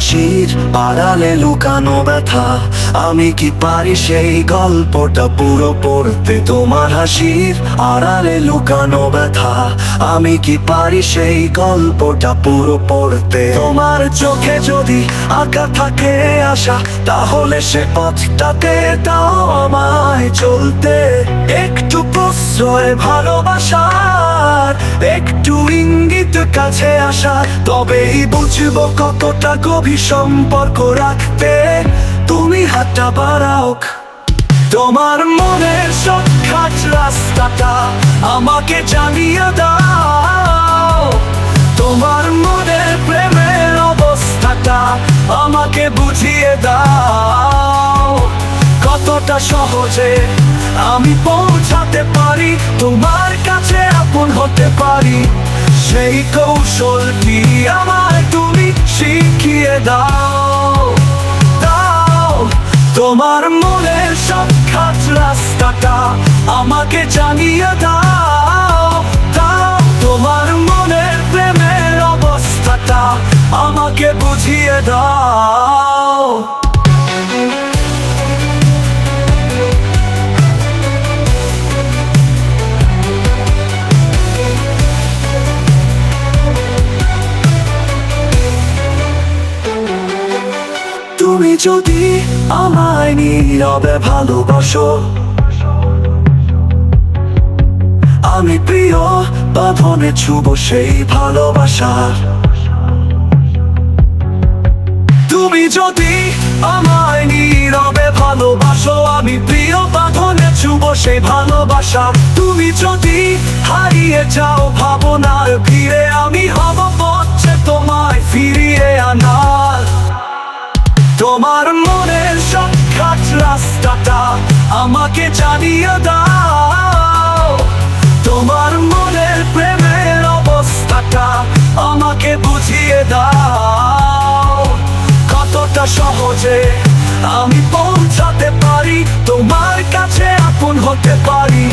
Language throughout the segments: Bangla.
হাসির আড়ালে লুকানো ব্যথা। আমি কি পারি সেই গল্পটা পুরো পড়তে তোমার হাসির আড়ালে লুকানো ব্যথা? আমি কি পারি সেই গল্পটা পুরো পড়তে? তোমার চোখে যদি আঁকা থাকে আশা, তাহলে সে পথটাতে দাও আমায় চলতে। একটু প্রশ্রয় ভালোবাসার একটু ইঙ্গিত কাছে আসা, তবেই বুঝব কতটা গভীর সম্পর্ক রাখতে তুমি হাতটা বাড়াও। তোমার মনের সৎখাট রাস্তাটা আমাকে জানিয়ে দাও। তোমার মনের প্রেমের অবস্থাটা আমাকে বুঝিয়ে দাও। কতটা সহজে আমি পৌঁছাতে পারি তোমার কাছে হতে পারি। সেই কৌশলটি আমায় তুমি শিখিয়ে দাও। দাও, তোমার মনের সাক্ষাৎ রাস্তাটা আমাকে জানিয়ে দাও। দাও, তোমার মনের প্রেমের অবস্থাটা আমাকে বুঝিয়ে দাও। তুমি যদি আমায় নীরবে ভালোবাসো, আমি প্রিয় বাঁধনে ছুব সেই ভালোবাসা। তুমি যদি আমায় নীরবে ভালোবাসো, আমি প্রিয় বাঁধনে ছুব সেই ভালোবাসা। তুমি যদি হারিয়ে তোমার মনের সাক্ষাৎ রাস্তাটা আমাকে জানিয়ে দাও। তোমার মনের প্রেমের অবস্থাটা আমাকে বুঝিয়ে দাও। কতটা সহজে আমি পৌঁছাতে পারি, তোমার কাছে আপন হতে পারি।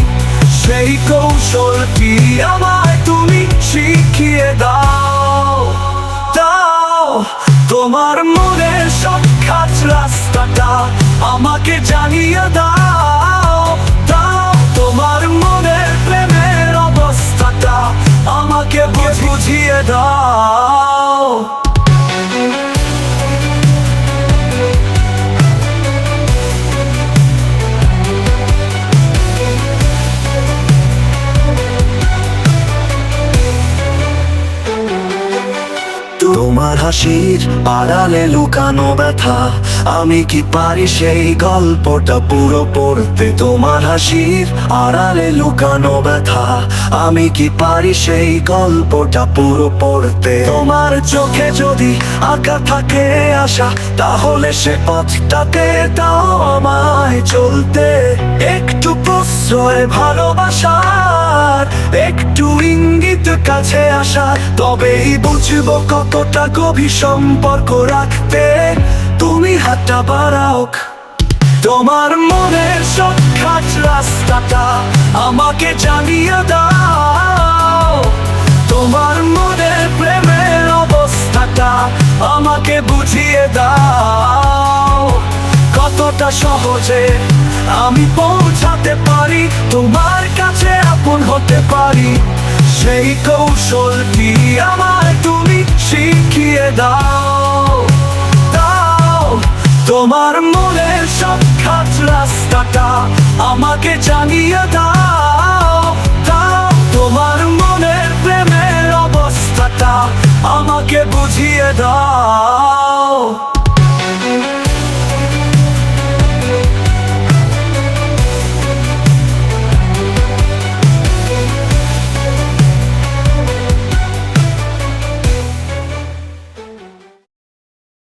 সেই কৌশলটি আমায় তুমি শিখিয়ে দাও। দাও। তোমার মনের সাক্ষাৎ রাস্তাটা আমাকে জানিয়ে দাও দাও তোমার মনের প্রেমের অবস্থাটা আমাকে বুঝ- বুঝিয়ে দাও। তোমার হাসির আড়ালে লুকানো ব্যথা। আমি কি পারি সেই গল্পটা পুরো পড়তে? তোমার হাসির আড়ালে লুকানো ব্যথা। আমি কি পারি সেই গল্পটা পুরো পড়তে? তোমার চোখে যদি আঁকা থাকে আশা, তাহলে সে পথটাতে দাও আমায় চলতে। একটু প্রশ্রয় ভালোবাসার একটু ইঙ্গিত কাছে আসা তবেই বুঝব কতটা গভীর সম্পর্ক রাখতে। তুমি হাতটা বাড়াও। তোমার মনের সৎখাট রাস্তাটা আমাকে জানিয়ে দাও। তোমার মনের প্রেমের অবস্থাটা আমাকে বুঝিয়ে দাও। কতটা সহজে আমি পৌঁছাতে পারি, তোমার কাছে আপন হতে পারি। সেই কৌশলটি আমার তুমি শিখিয়ে দাও দাও। তোমার মনের সাক্ষাৎ রাস্তাটা আমাকে জানিয়ে দাও দাও। তোমার মনের প্রেমের অবস্থাটা আমাকে বুঝিয়ে দাও।